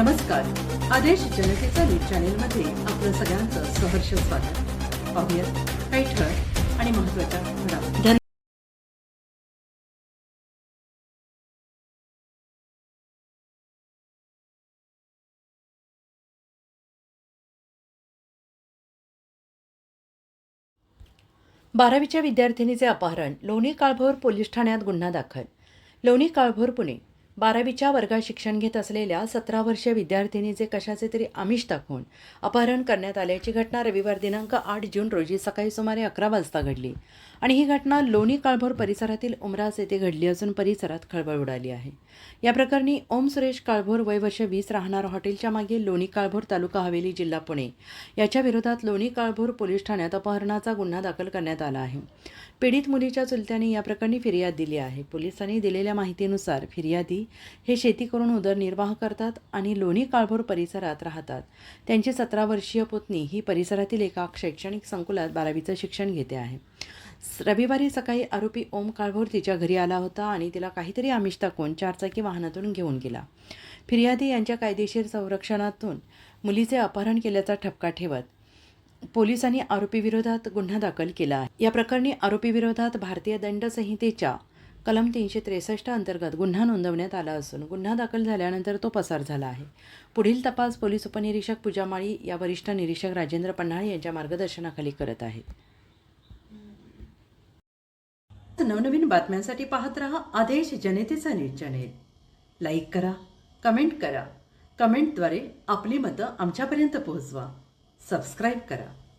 नमस्कार. आदेश जनतेचा न्यूज चॅनेलमध्ये आपलं सगळ्यांचं सहर्ष स्वागत. पाहूयात काही ठळक आणि महत्त्वाच्या घडामोडी. बारावीच्या विद्यार्थिनीचे अपहरण. लोणी काळभोर पोलीस ठाण्यात गुन्हा दाखल. लोणी काळभोर पुणे. बारावीच्या वर्गात शिक्षण घेत असलेल्या सतरा वर्षीय विद्यार्थिनीचे कशाचे तरी आमिष दाखवून अपहरण करण्यात आल्याची घटना रविवार दिनांक आठ जून रोजी सकाळी सुमारे अकरा वाजता घडली. आणि ही घटना लोणी काळभोर परिसरातील उमरास येथे घडली असून परिसरात खळबळ उडाली आहे. या प्रकरणी ओम सुरेश काळभोर वय वर्ष वीस राहणार हॉटेलच्या मागे लोणी काळभोर तालुका हवेली जिल्हा पुणे. याच्या विरोधात लोणी काळभोर पोलीस ठाण्यात अपहरणाचा गुन्हा दाखल करण्यात आला आहे. पीडित मुलीच्या चुलत्याने या प्रकरणी फिर्याद दिली आहे. पोलिसांनी दिलेल्या माहितीनुसार फिर्यादी हे शेती करून उदरनिर्वाह करतात आणि लोणी काळभोर परिसरात राहतात. त्यांची सतरा वर्षीय पुतणी ही परिसरातील एका शैक्षणिक संकुलात बारावीचं शिक्षण घेते आहे. रविवारी सकाळी आरोपी ओम काळभोर तिच्या घरी आला होता आणि तिला काहीतरी आमिष दाखवून चारचाकी वाहनातून घेऊन गेला. फिर्यादी यांच्या कायदेशीर संरक्षणातून मुलीचे अपहरण केल्याचा ठपका ठेवत पोलिसांनी आरोपीविरोधात गुन्हा दाखल केला आहे. या प्रकरणी आरोपीविरोधात भारतीय दंड संहितेच्या कलम तीनशे त्रेसष्ट अंतर्गत गुन्हा नोंदवण्यात आला असून गुन्हा दाखल झाल्यानंतर तो पसार झाला आहे. पुढील तपास पोलीस उपनिरीक्षक पूजा माळी या वरिष्ठ निरीक्षक राजेंद्र पन्हाळे यांच्या मार्गदर्शनाखाली करत आहेत. नवनवीन बातम्यांसाठी पाहत रहा आदेश जनतेचा न्यूज चॅनेल. लाईक करा कमेंट करा. कमेंटद्वारे आपली मतं आमच्यापर्यंत पोहोचवा. सबस्क्राईब करा.